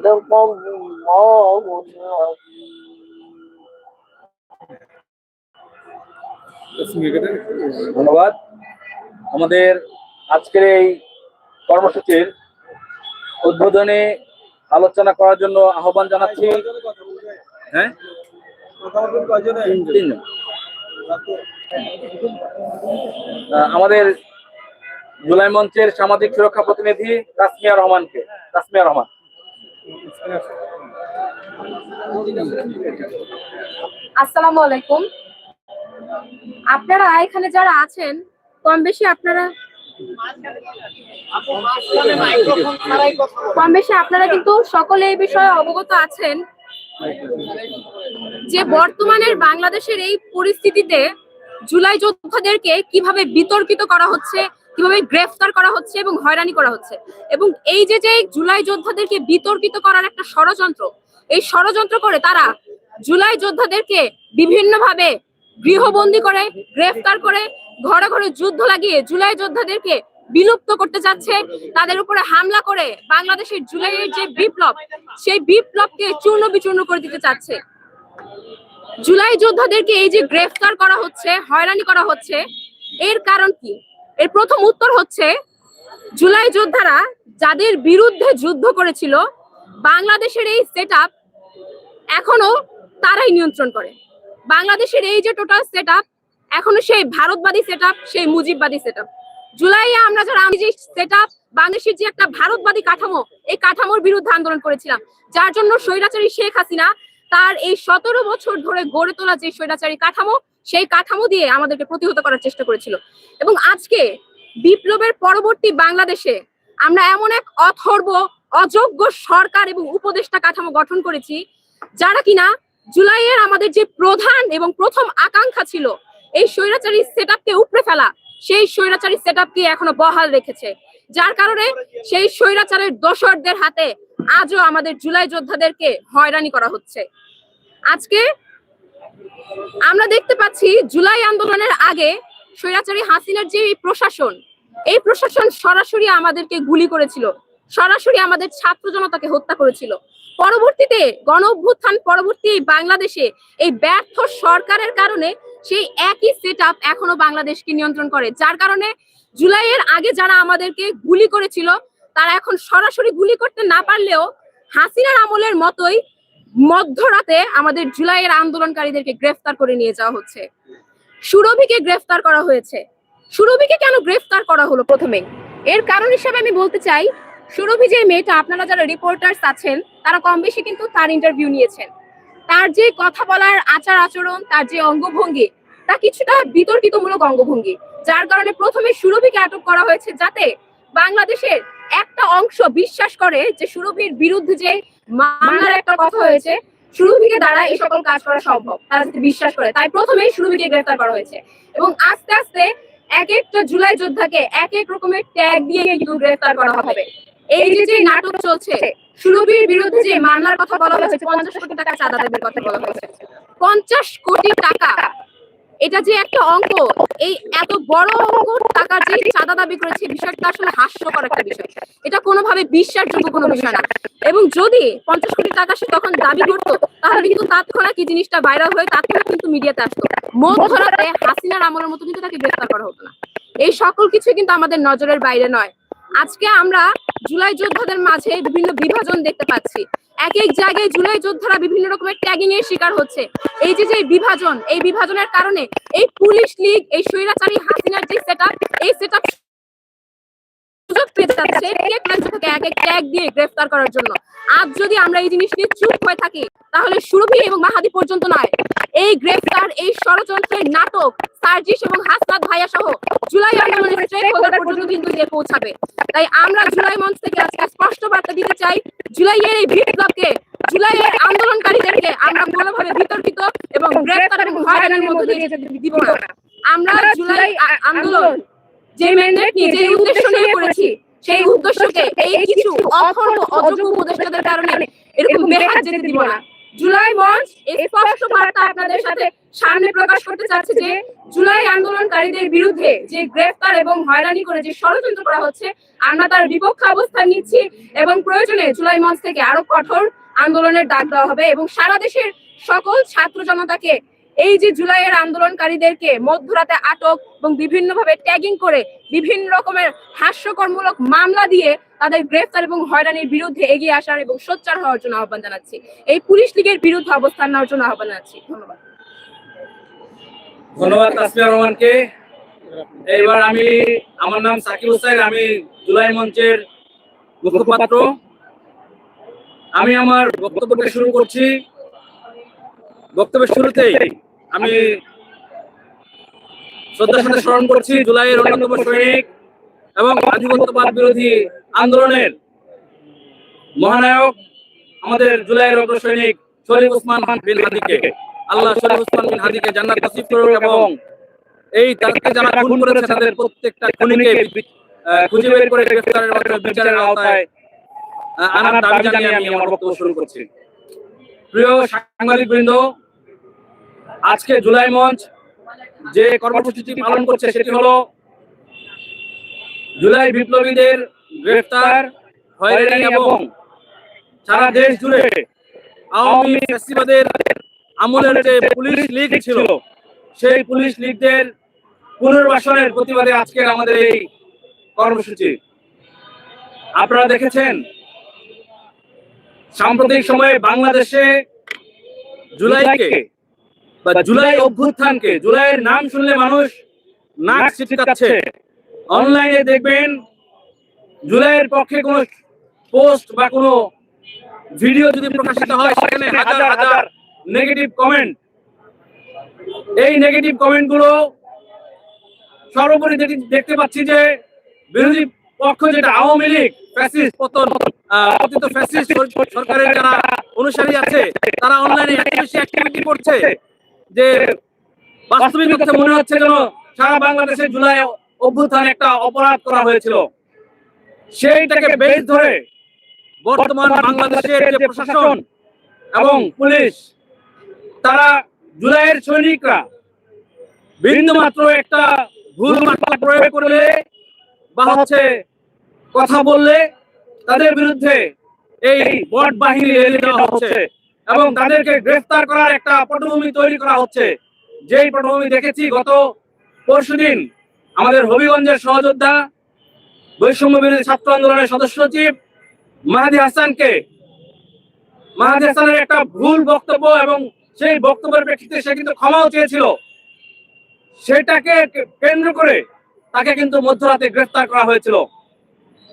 صدق الله العظيم ধন্যবাদ আমাদের আজকের এই কর্মসূচির উদ্বোধনে আলোচনা করার জন্য আহ্বান জানাচ্ছি হ্যাঁ তিনজন আহ, আমাদের জুলাই মঞ্চের সামাজিক সুরক্ষা প্রতিনিধি তাসমিয়া রহমানকে তাসমিয়া রহমান আসসালামু আলাইকুম। আপনারা এখানে যারা আছেন, কম বেশি আপনারা কম বেশি আপনারা কিন্তু সকলে এই বিষয়ে অবগত আছেন যে বর্তমানের বাংলাদেশের এই পরিস্থিতিতে জুলাই যোদ্ধাদেরকে কীভাবে বিতর্কিত করা হচ্ছে কীভাবে গ্রেফতার করা হচ্ছে এবং হয়রানি করা হচ্ছে। এবং এই যে যে জুলাই যোদ্ধাদেরকে বিতর্কিত করার একটা ষড়যন্ত্র, এই ষড়যন্ত্র করে তারা জুলাই যোদ্ধাদেরকে বিভিন্নভাবে গৃহবন্দী করে, গ্রেফতার করে, ঘরে ঘরে যুদ্ধ লাগিয়ে জুলাই যোদ্ধাদেরকে বিলুপ্ত করতে যাচ্ছে। তাদের উপরে হামলা করে বাংলাদেশের জুলাইয়ের যে বিপ্লব, সেই বিপ্লবকে চূর্ণ বিচূর্ণ করে দিতে চাচ্ছে। জুলাই যোদ্ধাদেরকে এই যে গ্রেফতার করা হচ্ছে, হয়রানি করা হচ্ছে, এর কারণ কি? এর প্রথম উত্তর হচ্ছে, জুলাই যোদ্ধারা যাদের বিরুদ্ধে যুদ্ধ করেছিল, বাংলাদেশের এই সেট এখনও তারাই নিয়ন্ত্রণ করে। বাংলাদেশের এই যে টোটাল সেট এখনও সেই ভারতবাদী সেট সেই মুজিববাদী সেট জুলাইয়ে আমরা যারা আমি যে সেট বাংলাদেশের যে একটা ভারতবাদী কাঠামো, এই কাঠামোর বিরুদ্ধে আন্দোলন করেছিলাম। যার জন্য স্বৈরাচারী শেখ হাসিনা তার এই সতেরো বছর ধরে গড়ে তোলা যে স্বৈরাচারী কাঠামো সেই কাঠামো দিয়ে আমাদেরকে প্রতিহত করার চেষ্টা করেছিল। এবং আজকে বিপ্লবের পরবর্তী বাংলাদেশে আমরা এমন এক অথর্ব, অযোগ্য সরকার এবং উপদেষ্টা কাঠামো গঠন করেছি, যারা কিনা জুলাইয়ের আমাদের যে প্রধান এবং প্রথম আকাঙ্ক্ষা ছিল, এই স্বৈরাচারী সেট আপকে উপড়ে ফেলা, সেই স্বৈরাচারী সেট আপকে এখনও বহাল রেখেছে। যার কারণে সেই স্বৈরাচারের দোসরদের হাতে আজও আমাদের জুলাই যোদ্ধাদেরকে হয়রানি করা হচ্ছে। আজকে আমরা দেখতে পাচ্ছি জুলাই আন্দোলনের আগে স্বৈরাচারী হাসিনার যে প্রশাসন, এই প্রশাসন সরাসরি আমাদেরকে গুলি করেছিল, সরাসরি আমাদের ছাত্র জনতাকে হত্যা করেছিল। পরবর্তীতে গণ অভ্যুত্থান পরবর্তী বাংলাদেশে এই ব্যর্থ সরকারের কারণে সেই একই সেট আপ এখনও বাংলাদেশকে নিয়ন্ত্রণ করে। যার কারণে জুলাইয়ের আগে যারা আমাদেরকে গুলি করেছিল, তারা এখন সরাসরি গুলি করতে না পারলেও হাসিনার আমলের মতোই মধ্যরাতে আমাদের জুলাইয়ের আন্দোলনকারীদেরকে গ্রেফতার করে নিয়ে যাওয়া হচ্ছে। সুরভিকে গ্রেফতার করা হয়েছে। সুরভিকে কেন গ্রেফতার করা হলো প্রথমে? এর কারণ হিসেবে আমি বলতে চাই, সুরভি যে মেয়েটা, আপনারা যারা রিপোর্টার্স আছেন, তারা কম বেশি কিন্তু তার ইন্টারভিউ নিয়েছেন। তার যে কথা বলার আচার আচরণ, তার যে অঙ্গভঙ্গি, তা কিছুটা বিতর্কিতমূলক অঙ্গভঙ্গি। যার কারণে প্রথমে সুরভিকে আটক করা হয়েছে যাতে বাংলাদেশের একটা অংশ বিশ্বাস করে যে সুরভির বিরুদ্ধে যে মামলার একটা কথা হয়েছে, সুরভিকে দ্বারা এই সকল কাজ করা সম্ভব। তারা যাতে বিশ্বাস করে, তাই প্রথমেই সুরভিকে গ্রেফতার করা হয়েছে। এবং আস্তে আস্তে এক একটা জুলাই যোদ্ধাকে এক এক রকমের ট্যাগ দিয়ে কিন্তু গ্রেফতার করা হবে। এই যে যে নাটক চলছে, সুরভির বিরুদ্ধে যে মামলার কথা বলা হয়েছে, পঞ্চাশ কোটি টাকা চাঁদা দেবের কথা বলা হয়েছে। পঞ্চাশ কোটি টাকা এটা যে একটা অঙ্ক, এই এত বড় অঙ্ক টাকার যে চাঁদা দাবি করেছে, বিষয়টা আসলে হাস্যকর একটা বিষয়। এটা কোনোভাবে বিশ্বাসযোগ্য কোনো বিষয় না। এবং যদি পঞ্চাশ কোটি টাকা সে তখন দাবি করতো, তাহলে কিন্তু তৎক্ষণাৎ কি জিনিসটা ভাইরাল হয়ে তৎক্ষণাৎ কিন্তু মিডিয়াতে আসতো। মধ্যরাতে হাসিনার আমলের মতো কিন্তু তাকে গ্রেফতার করা হতো না। এই সকল কিছু কিন্তু আমাদের নজরের বাইরে নয়। আজকে আমরা জুলাই যোদ্ধাদের মাঝে বিভিন্ন বিভাজন দেখতে পাচ্ছি। এক এক জায়গায় জুলাই যোদ্ধারা বিভিন্ন রকমের ট্যাগিং এর শিকার হচ্ছে। এই যে যে বিভাজন, এই বিভাজনের কারণে এই পুলিশ লীগ, এই স্বৈরাচারী হাসিনার যে সেট এই সেট ট্যাগ দিয়ে গ্রেফতার করার জন্য। আজ যদি আমরা এই জিনিস নিয়ে চুপ হয়ে থাকি, তাহলে এবং মাহাদি পর্যন্ত নয়। এই এই ষড়যন্ত্রের নাটক, সার্জিস এবং হাসনাত ভাইয়া সহ জুলাই আন্দোলনের পর্যন্ত কিন্তু পৌঁছাবে। তাই আমরা জুলাই মঞ্চ থেকে আজকে স্পষ্ট বার্তা দিতে চাই জুলাইয়ের এই বিপ্লবকে জুলাইয়ের আন্দোলনকারীদেরকে আমরা কোনোভাবে বিতর্কিত এবং গ্রেফতার এবং হয়রানির মধ্যে দিব না। আমরা জুলাই আন্দোলন যে ম্যান্ডেট নিয়ে যে উদ্দেশ্য নিয়ে করেছি সেই উদ্দেশ্যকে এই কিছু অখণ্ড অযোগ্য উপদেষ্টাদের কারণে এরকম বেহাত যেতে দিব না। জুলাই মঞ্চ স্পষ্ট বার্তা আপনাদের সাথে সামনে প্রকাশ করতে চাচ্ছে যে জুলাই আন্দোলনকারীদের বিরুদ্ধে যে গ্রেফতার এবং হয়রানি করে যে ষড়যন্ত্র করা হচ্ছে, আমরা তার বিপক্ষে অবস্থান নিচ্ছি এবং প্রয়োজনে জুলাই মঞ্চ থেকে আরও কঠোর আন্দোলনের ডাক দেওয়া হবে এবং সারা দেশের সকল ছাত্র জনতাকে এই যে জুলাইয়ের আন্দোলনকারীদেরকে মধ্যরাতে আটক এবং বিভিন্নভাবে ট্যাগিং করে বিভিন্ন রকমের হাস্যকরমূলক মামলা দিয়ে তাদের গ্রেফতার এবং হয়রানির বিরুদ্ধে এগিয়ে আসার এবং সোচ্চার হওয়ার জন্য আহ্বান জানাচ্ছি। এই পুলিশ লীগের বিরুদ্ধে অবস্থান নেওয়ার জন্য আহ্বান জানাচ্ছি। ধন্যবাদ। ধন্যবাদ তাসমিয়া রহমানকে। এবার আমি, আমার নাম সাকিব হোসেন, আমি জুলাই মঞ্চের মুখপাত্র। আমি আমার বক্তব্যটা শুরু করছি। বক্তব্যের শুরুতেই আমি শ্রদ্ধার সাথে স্মরণ করছি জুলাইয়ের অন্যতম সৈনিক এবং আধিপত্যবাদ বিরোধী আন্দোলনের মহানায়ক, আমাদের জুলাইয়ের অগ্র সৈনিক শরীফ ওসমান বিন হাদিকে। আল্লাহ শরীফ ওসমান বিন হাদিকে জান্নাত নসিব করুন এবং এই তাদেরকে যারা খুন করেছে তাদের প্রত্যেকটা খুনিকে খুঁজে বের করে গ্রেফতারের মাধ্যমে বিচারের আওতায় আনার দাবি জানিয়ে আমি আমার বক্তব্য শুরু করছি। প্রিয় সাংবাদিক বৃন্দ আজকে জুলাই মঞ্চ যে কর্মসূচিটি পালন করছে সেটি হলো জুলাই বিপ্লবীদের গ্রেফতার এবং সারা দেশ জুড়ে আওয়ামী আমলের যে পুলিশ লীগ ছিল, সেই পুলিশ লীগদের পুনর্বাসনের প্রতিবাদে আজকের আমাদের এই কর্মসূচি। আপনারা দেখেছেন, সাম্প্রতিক সময়ে বাংলাদেশে জুলাইকে বা জুলাই অভ্যুত্থানকে জুলাইয়ের নাম শুনলে মানুষ নাক ছিটকাচ্ছে। অনলাইনে দেখবেন জুলাইয়ের পক্ষে কোনো পোস্ট বা কোনো ভিডিও যদি প্রকাশিত হয় সেখানে হাজার হাজার নেগেটিভ কমেন্ট এই নেগেটিভ কমেন্টগুলো সর্বোপরি দেখতে পাচ্ছি যে বিরোধী পক্ষ যেটা আওয়ামী লীগ ফ্যাসিস্ট পতন পতিত ফ্যাসিস্ট সরকারের যারা অনুসারী আছে তারা অনলাইনে বেশি অ্যাক্টিভিটি করছে। যে বাস্তবিক অর্থে মনে হচ্ছে যেন সারা বাংলাদেশে জুলাই অভ্যুত্থান একটা অপরাধ করা হয়েছিল। সেইটাকে বেশ ধরে বর্তমান বাংলাদেশের যে প্রশাসন এবং পুলিশ, তারা জুলাইয়ের সৈনিকরা বিন্দু মাত্র একটা ভুল প্রয়োগ করলে বা হচ্ছে কথা বললে তাদের বিরুদ্ধে এই বট বাহিনী এনে দেওয়া হচ্ছে। এবং তাদেরকে গ্রেফতার করার একটা পটভূমি তৈরি করা হচ্ছে। যেই পটভূমি দেখেছি গত পরশুদিন আমাদের হবিগঞ্জের সহযোদ্ধা, বৈষম্য বিরোধী ছাত্র আন্দোলনের সদস্য সচিব মাহাদি হাসানকে, মাহাদি হাসানের একটা ভুল বক্তব্য এবং সেই বক্তব্যের প্রেক্ষিতে সে কিন্তু ক্ষমাও চেয়েছিল। সেটাকে কেন্দ্র করে তাকে কিন্তু মধ্যরাতে গ্রেফতার করা হয়েছিল।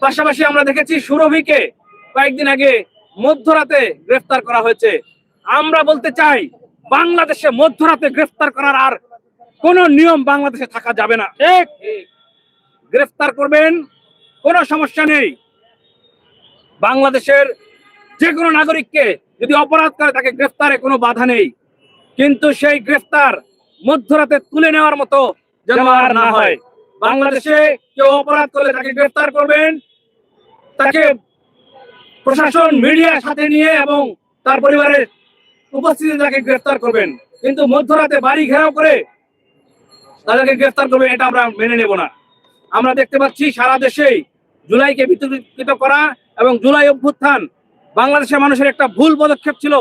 পাশাপাশি আমরা দেখেছি সুরভিকে কয়েকদিন আগে মধ্যরাতে গ্রেফতার করা হয়েছে। আমরা বলতে চাই বাংলাদেশে মধ্যরাতে গ্রেফতার করার আর কোন নিয়ম বাংলাদেশে থাকা যাবে না। গ্রেফতার করবেন কোনো সমস্যা নেই। বাংলাদেশের যে কোনো নাগরিককে যদি অপরাধ করে তাকে গ্রেফতারে কোনো বাধা নেই। কিন্তু সেই গ্রেফতার মধ্যরাতে তুলে নেওয়ার মতো যেন আর না হয়। বাংলাদেশে কেউ অপরাধ করলে তাকে গ্রেফতার করবেন তাকে প্রশাসন, মিডিয়ার সাথে নিয়ে এবং তার পরিবারের উপস্থিতি তাকে গ্রেফতার করবেন। কিন্তু মধ্যরাতে বাড়ি ঘেরাও করে তাদেরকে গ্রেফতার করবেন, এটা আমরা মেনে নেব না। আমরা দেখতে পাচ্ছি সারা দেশেই জুলাইকে বিতর্কিত করা এবং জুলাই অভ্যুত্থান বাংলাদেশের মানুষের একটা ভুল পদক্ষেপ ছিল।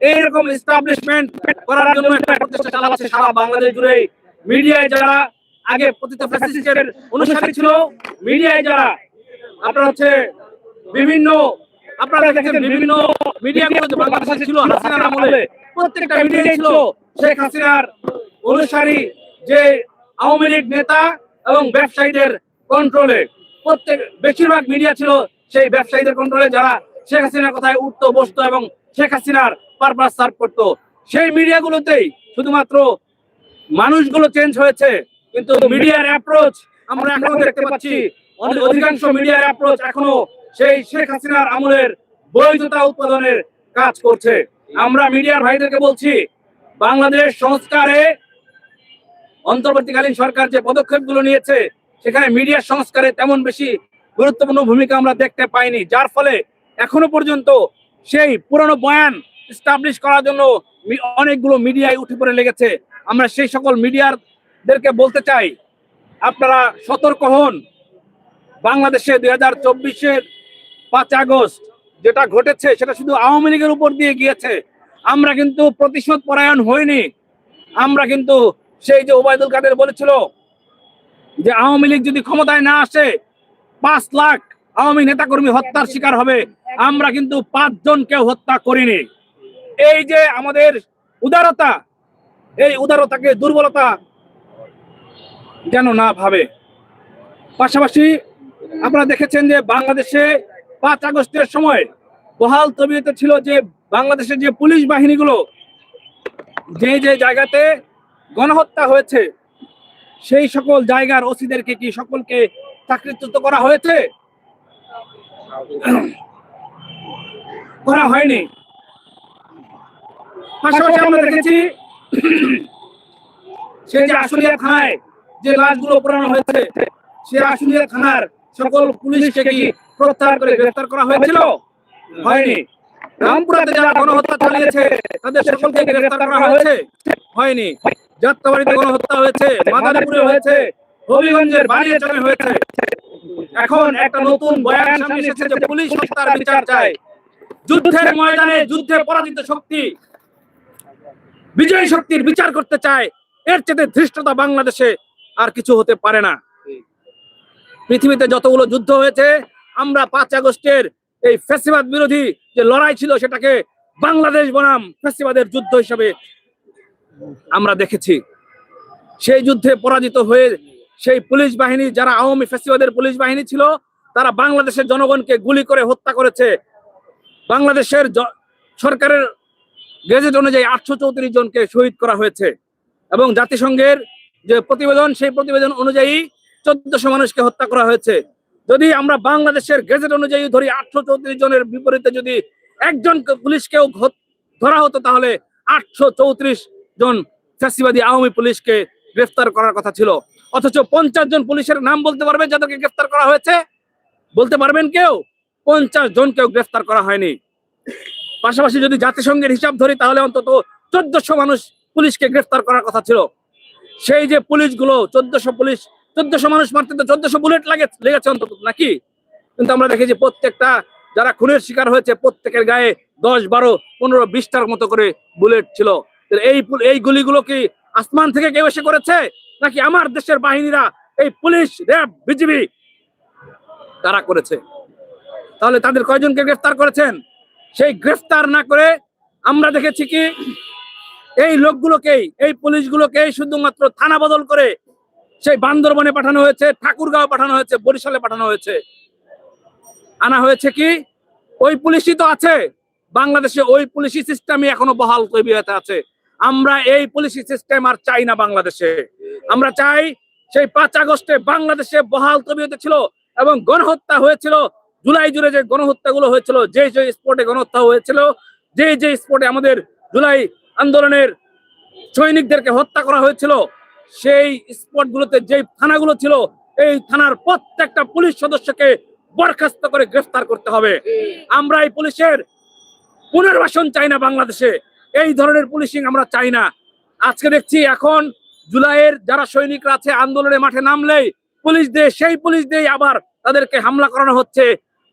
এইরকম এস্টাবলিশমেন্ট করার জন্য একটা প্রচেষ্টা চালাচ্ছে সারা বাংলাদেশ জুড়ে মিডিয়ায় যারা আগে অনুসারী ছিল, মিডিয়ায় যারা আপনার হচ্ছে বিভিন্ন আপনারা দেখেছেন বিভিন্ন বাংলাদেশে ছিল হাসিনার আমলে। প্রত্যেকটা ছিল শেখ হাসিনার অনুসারী যে আওয়ামী লীগ নেতা এবং ব্যবসায়ীদের কন্ট্রোলে প্রত্যেক, বেশিরভাগ মিডিয়া ছিল সেই ব্যবসায়ীদের কন্ট্রোলে যারা শেখ হাসিনার কথায় উঠতো, বসতো এবং শেখ হাসিনার পারপাস সার্ভ করতো। সেই মিডিয়াগুলোতেই শুধুমাত্র মানুষগুলো চেঞ্জ হয়েছে, কিন্তু মিডিয়ার অ্যাপ্রোচ আমরা এখনও দেখতে পাচ্ছি। অধিকাংশ মিডিয়ার অ্যাপ্রোচ এখনও সেই শেখ হাসিনার আমলের বৈধতা উৎপাদনের কাজ করছে। আমরা মিডিয়ার ভাইদেরকে বলছি, বাংলাদেশ সংস্কারে অন্তর্বর্তীকালীন সরকার যে পদক্ষেপগুলো নিয়েছে, সেখানে মিডিয়ার সংস্কারে তেমন বেশি গুরুত্বপূর্ণ ভূমিকা আমরা দেখতে পাইনি। যার ফলে এখনও পর্যন্ত সেই পুরনো বয়ান স্টাবলিশ করার জন্য অনেকগুলো মিডিয়ায় উঠে পড়ে লেগেছে। আমরা সেই সকল মিডিয়ারদেরকে বলতে চাই, আপনারা সতর্ক হন। বাংলাদেশে দুই হাজার চব্বিশের পাঁচ আগস্ট, যেটা ঘটেছে, সেটা শুধু আওয়ামী লীগের উপর দিয়ে গিয়েছে। আমরা কিন্তু প্রতিশোধ পরায়ণ হইনি। আমরা কিন্তু সেই যে ওবায়দুল কাদের বলেছিল যে আওয়ামী লীগ যদি ক্ষমতায় না আসে, পাঁচ লাখ আওয়ামী নেতাকর্মী হত্যার শিকার হবে। আমরা কিন্তু পাঁচ জনকে হত্যা করিনি। এই যে আমাদের উদারতা, এই উদারতাকে দুর্বলতা যেন না ভাবে। পাশাপাশি আপনারা দেখেছেন যে বাংলাদেশে পাঁচ আগস্টের সময় বহাল তবিয়তে ছিল যে বাংলাদেশের যে পুলিশ বাহিনীগুলো, যে যে জায়গাতে গণহত্যা হয়েছে, সেই সকল জায়গার ওসিদেরকে কি সকলকে চাকরিচ্যুত করা হয়েছে? করা হয়নি। পাশাপাশি আমরা দেখেছি সেই যে আশুলিয়া থানায় যে লাশগুলো পোড়ানো হয়েছে সে আশুলিয়া থানার সকল পুলিশকে কি প্রত্যাহার করে গ্রেফতার করা হয়েছিল? হয়নি। রামপুরাতে যারা গণহত্যা চালিয়েছে, তাদের সকলকে গ্রেফতার করা হয়েছে? হয়নি। যাত্রাবাড়িতে গণহত্যা হয়েছে, মাদারীপুরে হয়েছে, হবিগঞ্জের বাড়িয়াচরে হয়েছে। এখন একটা নতুন বয়ান সামনে এসেছে যে পুলিশ হত্যার বিচার চায়। যুদ্ধের ময়দানে যুদ্ধে পরাজিত শক্তি, বিজয়ী শক্তির বিচার করতে চায়। এর চেয়ে ধৃষ্টতা বাংলাদেশে আর কিছু হতে পারে না। পৃথিবীতে যতগুলো যুদ্ধ হয়েছে, আমরা পাঁচ আগস্টের এই ফ্যাসিবাদ বিরোধী যে লড়াই ছিল সেটাকে বাংলাদেশ বনাম ফ্যাসিবাদের যুদ্ধ হিসেবে আমরা দেখেছি। সেই যুদ্ধে পরাজিত হয়ে সেই পুলিশ বাহিনী, যারা আওয়ামী ফ্যাসিবাদের পুলিশ বাহিনী ছিল, তারা বাংলাদেশের জনগণকে গুলি করে হত্যা করেছে। বাংলাদেশের সরকারের গেজেট অনুযায়ী আটশো চৌত্রিশ জনকে শহীদ করা হয়েছে এবং জাতিসংঘের যে প্রতিবেদন, সেই প্রতিবেদন অনুযায়ী চোদ্দশো মানুষকে হত্যা করা হয়েছে। যদি আমরা বাংলাদেশের গেজেট অনুযায়ী ধরি, আটশো চৌত্রিশ জনের বিপরীতে যদি একজন পুলিশকেও ধরা হতো, তাহলে আটশো চৌত্রিশ জন ফ্যাসিবাদী আওয়ামী পুলিশকে গ্রেফতার করার কথা ছিল। অথচ পঞ্চাশ জন পুলিশের নাম বলতে পারবেন যাদেরকে গ্রেফতার করা হয়েছে? বলতে পারবেন কেউ? পঞ্চাশ জনকেও গ্রেফতার করা হয়নি। পাশাপাশি যদি জাতিসংঘের হিসাব ধরি, তাহলে অন্তত চোদ্দশো মানুষ পুলিশকে গ্রেফতার করার কথা ছিল। সেই যে পুলিশগুলো, চোদ্দশো পুলিশ চোদ্দশো মানুষ মারতে তো চোদ্দশো বুলেট লাগে, লেগেছে অন্তত, নাকি? কিন্তু আমরা দেখি যে প্রত্যেকটা, যারা খুনের শিকার হয়েছে, প্রত্যেকের গায়ে দশ, বারো, পনেরো, বিশটার মতো করে বুলেট ছিল। এই এই গুলিগুলো কি আসমান থেকে কেউ এসে করেছে? নাকি আমার দেশের বাহিনীরা এই পুলিশ, র্যাব, বিজিবি তারা করেছে? তাহলে তাদের কয়জনকে গ্রেফতার করেছেন? সেই গ্রেফতার না করে আমরা দেখেছি কি, এই লোকগুলোকেই, এই পুলিশগুলোকেই শুধুমাত্র থানা বদল করে সেই বান্দরবনে পাঠানো হয়েছে, ঠাকুরগাঁও পাঠানো হয়েছে, বরিশালে পাঠানো হয়েছে। আনা হয়েছে কি? ওই পুলিশই তো আছে। বাংলাদেশে ওই পুলিশি সিস্টেমই এখনও বহাল তৈরিতে আছে। আমরা এই পুলিশি সিস্টেম আর চাই না বাংলাদেশে। আমরা চাই সেই পাঁচ আগস্টে বাংলাদেশে বহাল তবিয়তে ছিল এবং গণহত্যা হয়েছিল। জুলাই জুড়ে যে গণহত্যাগুলো হয়েছিল, যে যে স্পটে গণহত্যা হয়েছিল, যে যে স্পটে আমাদের জুলাই আন্দোলনের সৈনিকদেরকে হত্যা করা হয়েছিল সেই স্পটগুলোতে যে থানাগুলো ছিল, এই থানার প্রত্যেকটা পুলিশ সদস্যকে বরখাস্ত করে গ্রেফতার করতে হবে। আমরা এই পুলিশের পুনর্বাসন চাই না বাংলাদেশে। এই ধরনের পুলিশিং আমরা চাই না। আজকে দেখছি এখন জুলাইয়ের যারা সৈনিকরা আছে, আন্দোলনে মাঠে নামলেই পুলিশ দিয়ে, সেই পুলিশ দিয়ে আবার তাদেরকে হামলা করানো হচ্ছে।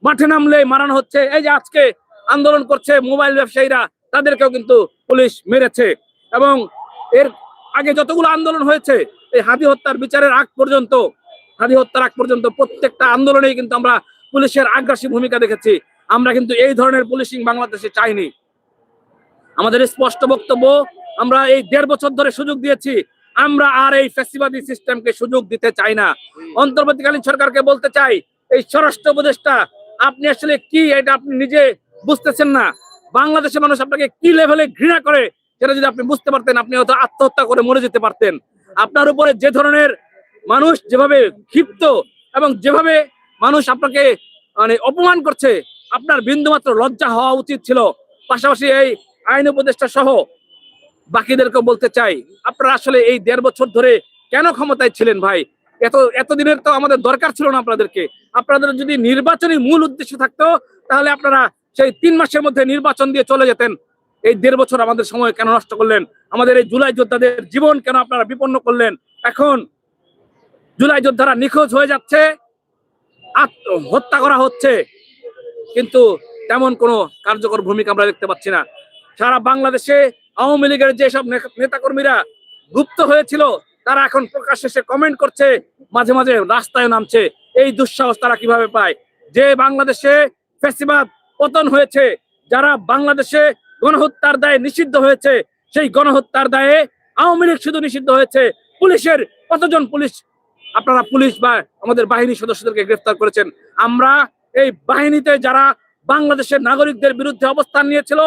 মাঠে নামলেই মারানো হচ্ছে। এই যে আজকে আন্দোলন করছে মোবাইল ব্যবসায়ীরা, তাদেরকেও কিন্তু পুলিশ মেরেছে। এবং এর আগে যতগুলো আন্দোলন হয়েছে, এই হাদি হত্যার বিচারের আগ পর্যন্ত, হাদি হত্যার আগ পর্যন্ত প্রত্যেকটা আন্দোলনেই কিন্তু আমরা পুলিশের আগ্রাসী ভূমিকা দেখেছি। আমরা কিন্তু এই ধরনের পুলিশিং বাংলাদেশে চাইনি। আমাদের স্পষ্ট বক্তব্য, আমরা এই দেড় বছর ধরে সুযোগ দিয়েছি। আমরা আর এই ফ্যাসিবাদী সিস্টেমকে সুযোগ দিতে চাই না। অন্তর্বর্তীকালীন সরকারকে বলতে চাই, এই স্বরাষ্ট্র উপদেষ্টা, আপনি আসলে কি? এটা আপনি নিজে বুঝতেছেন না। বাংলাদেশের মানুষ আপনাকে কি লেভেলে ঘৃণা করে? সেটা যদি আপনি বুঝতে পারতেন, আপনি হয়তো আত্মহত্যা করে মরে যেতে পারতেন। আপনার উপরে যে ধরনের মানুষ যেভাবে ক্ষিপ্ত এবং যেভাবে মানুষ আপনাকে মানে অপমান করছে, আপনার বিন্দুমাত্র লজ্জা হওয়া উচিত ছিল। পাশাপাশি এই আইন উপদেষ্টা সহ বাকিদেরকে বলতে চাই, আপনারা আসলে এই দেড় বছর ধরে কেন ক্ষমতায় ছিলেন ভাই? এত, এতদিনের তো আমাদের দরকার ছিল না আপনাদেরকে। আপনাদের যদি নির্বাচনী মূল উদ্দেশ্য থাকতো, তাহলে আপনারা সেই তিন মাসের মধ্যে নির্বাচন দিয়ে চলে যেতেন। এই দেড় বছর আমাদের সময় কেন নষ্ট করলেন? আমাদের এই জুলাই যোদ্ধাদের জীবন কেন আপনারা বিপন্ন করলেন? এখন জুলাই যোদ্ধারা নিখোঁজ হয়ে যাচ্ছে হত্যা করা হচ্ছে, কিন্তু তেমন কোনো কার্যকর ভূমিকা আমরা দেখতে পাচ্ছি না। সারা বাংলাদেশে আওয়ামী লীগের যেসব নেতাকর্মীরা গুপ্ত হয়েছিল, তারা এখন প্রকাশ্যে এসে কমেন্ট করছে, মাঝে মাঝে রাস্তায় নামছে। এই দুঃসাহস তারা কীভাবে পায়? যে বাংলাদেশে ফেসিবাদ পতন হয়েছে, যারা বাংলাদেশে গণহত্যার দায়ে নিষিদ্ধ হয়েছে। সেই গণহত্যার দায়ে আওয়ামী লীগ শুধু নিষিদ্ধ হয়েছে। পুলিশের কতজন পুলিশ? আপনারা পুলিশ বা আমাদের বাহিনী সদস্যদেরকে গ্রেফতার করেছেন। আমরা এই বাহিনীতে যারা বাংলাদেশের নাগরিকদের বিরুদ্ধে অবস্থান নিয়েছিল,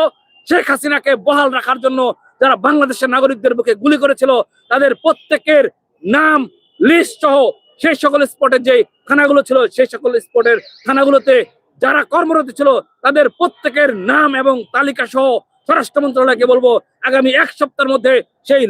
শেখ হাসিনাকে বহাল রাখার জন্য যারা বাংলাদেশের নাগরিকদের বুকে গুলি করেছিল, তাদের প্রত্যেকের নাম লিস্ট সহ সেই সকল স্পটের যে থানাগুলো ছিল, সেই সকল স্পটের থানাগুলোতে যারা কর্মরত ছিল, তাদের প্রত্যেকের নাম এবং তালিকা সহ স্বরাষ্ট্র মন্ত্রণালয়কে বলব, আগামী এক সপ্তাহের মধ্যে সেই